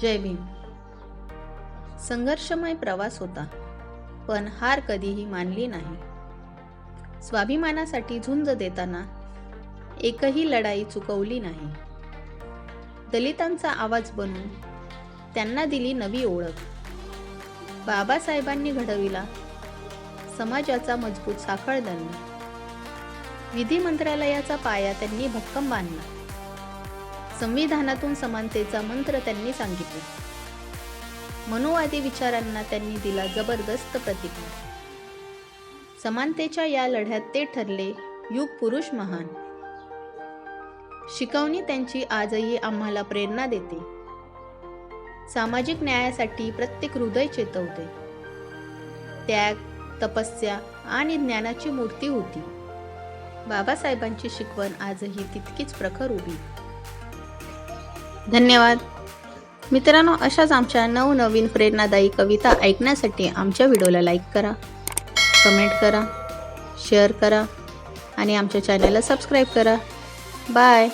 जय भीम. संघर्षमय प्रवास होता पण हार कधीही मानली नाही. स्वाभिमानासाठी झुंज देताना एकही लढाई चुकवली नाही. दलितांचा आवाज बनून त्यांना दिली नवी ओळख. बाबासाहेबांनी घडविला समाजाचा मजबूत साखळदंड. विधी मंत्रालयाचा पाया त्यांनी भक्कम बांधला. संविधानातून समानतेचा मंत्र त्यांनी सांगितला. मनोवादी विचारांना त्यांनी दिला जबरदस्त प्रतिकार. समानतेच्या या लढ्यात ते ठरले युग पुरुष महान. शिकवणी त्यांची आजही आम्हाला प्रेरणा देते. सामाजिक न्यायासाठी प्रत्येक हृदय चेतवते. त्याग तपस्या आणि ज्ञानाची मूर्ती होती. बाबासाहेबांची शिकवण आजही तितकीच प्रखर उभी. धन्यवाद. मित्रांनो अशाच आमच्या नवनवीन प्रेरणादायी कविता ऐकण्यासाठी आमच्या व्हिडिओला लाईक करा कमेंट करा शेअर करा आणि आमच्या चॅनलला सबस्क्राईब करा. बाय.